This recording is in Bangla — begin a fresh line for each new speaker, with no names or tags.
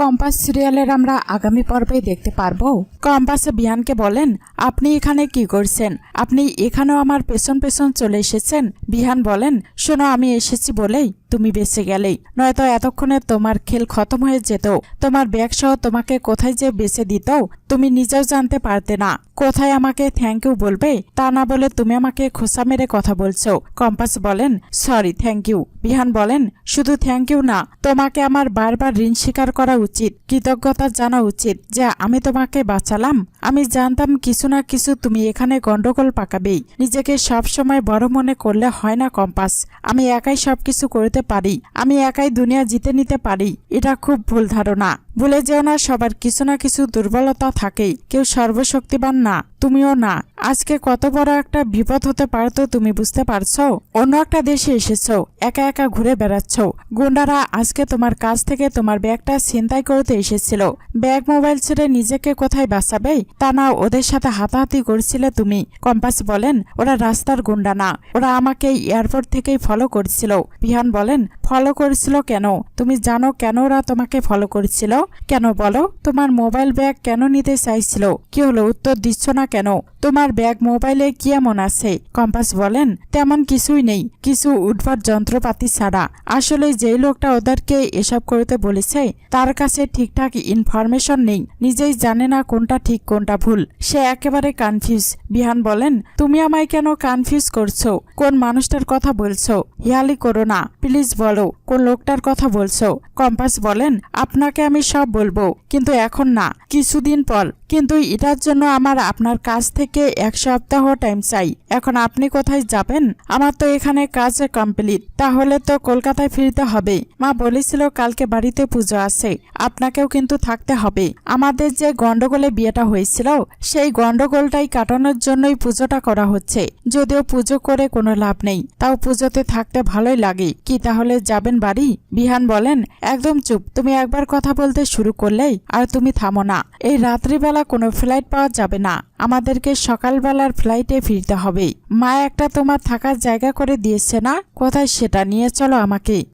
কম্পাস সিরিয়ালের আমরা আগামী পর্বে দেখতে পারব। কম্পাস বিহানকে বলেন, আপনি এখানে কি করছেন? আপনি এখানেও আমার পেছন পেছন চলে এসেছেন? বিহান বলেন, শোনো, আমি এসেছি বলেই। তুমি বেঁচে গেলেই। নয়তো এতক্ষণে তোমার খেল খতম হয়ে যেত। তোমার ব্যাগ সহ তোমাকে কোথায় যে বেঁচে দিত, তুমি নিজেও জানতে পারতে না। কোথায় আমাকে থ্যাংক ইউ বলবে, তা না বলে তুমি আমাকে খোসা মেরে কথা বলছো। কম্পাস বলেন সরি থ্যাংক ইউ বিহান বলেন, শুধু থ্যাংক ইউ না, তোমাকে আমার বারবার ঋণ স্বীকার করা উচিত, কৃতজ্ঞতা জানা উচিত যে আমি তোমাকে বাঁচালাম। আমি জানতাম কিছু না কিছু তুমি এখানে গন্ডগোল পাকাবেই। নিজেকে সব সময় বড় মনে করলে হয় না, কম্পাস। আমি একাই সবকিছু করতে পারি। আমি একাই দুনিয়া জিতে নিতে পারি। এটা খুব ভুল ধারণা। ভুলে যেও না, সবার কিছু না কিছু দুর্বলতা থাকে কেউ সর্বশক্তিবান না, তুমিও না। আজকে কত বড় একটা বিপদ হতে পারতো তুমি বুঝতে পারছ? অন্য একটা দেশে এসেছ, একা একা ঘুরে বেড়াচ্ছ। গুন্ডারা আজকে তোমার কাছ থেকে তোমার ব্যাগটা ছিনতাই করতে এসেছিল। ব্যাগ মোবাইল ছেড়ে নিজেকে কোথায় বাঁচাবে? তা না, ওদের সাথে হাতাহাতি করছিলে তুমি। কম্পাস বলেন, ওরা রাস্তার গুন্ডা না। ওরা আমাকে এয়ারপোর্ট থেকেই ফলো করছিল। বিহান বলেন ফলো করছিল কেন? তুমি জানো কেন ওরা তোমাকে ফলো করছিল? কেন বলো? তোমার মোবাইল ব্যাগ কেন নিতে চাইছিল? কি হলো? উত্তর দিচ্ছ না কেন? তোমার ব্যাগ মোবাইলে কি এমন আছে? কম্পাস বলেন, তেমন কিছুই নেই, কিছু উদ্ভট যন্ত্রপাতি ছাড়া। আসলে যেই লোকটা ওদেরকে এসব করতে বলেছে, তার কাছে ঠিকঠাক ইনফরমেশন নেই, নিজেই জানে না কোনটা ঠিক, কোনটা ভুল। সে একেবারে কনফিউজ বিহান বলেন, তুমি আমায় কেন কনফিউজ করছ? কোন মানুষটার কথা বলছো? হিয়ালি করো না প্লিজ বলো, কোন লোকটার কথা বলছো? কম্পাস বলেন, আপনাকে আমি সব বলব, কিন্তু এখন না, কিছুদিন পর। কিন্তু এটার জন্য আমার আপনার কাছ থেকে এক সপ্তাহ টাইম চাই। এখন আপনি কোথায় যাবেন? আমার তো এখানে কাজ কমপ্লিট তাহলে তো কলকাতায় ফিরতে হবে। মা বলেছিল কালকে বাড়িতে পুজো আছে। আপনাকেও কিন্তু থাকতে হবে। আমাদের যে গন্ডগোলে বিয়েটা হয়েছিল, সেই গন্ডগোলটাই কাটানোর জন্যই পুজোটা করা হচ্ছে। যদিও পুজো করে কোনো লাভ নেই, তাও পুজোতে থাকতে ভালোই লাগে। কি তাহলে যাবেন বাড়ি? বিহান বলেন, একদম চুপ। তুমি একবার কথা বলতে শুরু করলেই আর তুমি থামো না। এই রাত্রিবেলা কোনো ফ্লাইট পাওয়া যাবে না। আমাদেরকে সকালবেলার ফ্লাইটে ফিরতে হবে। মা একটা তোমার থাকার জায়গা করে দিয়েছে না? কোথায় সেটা নিয়ে চলো আমাকে।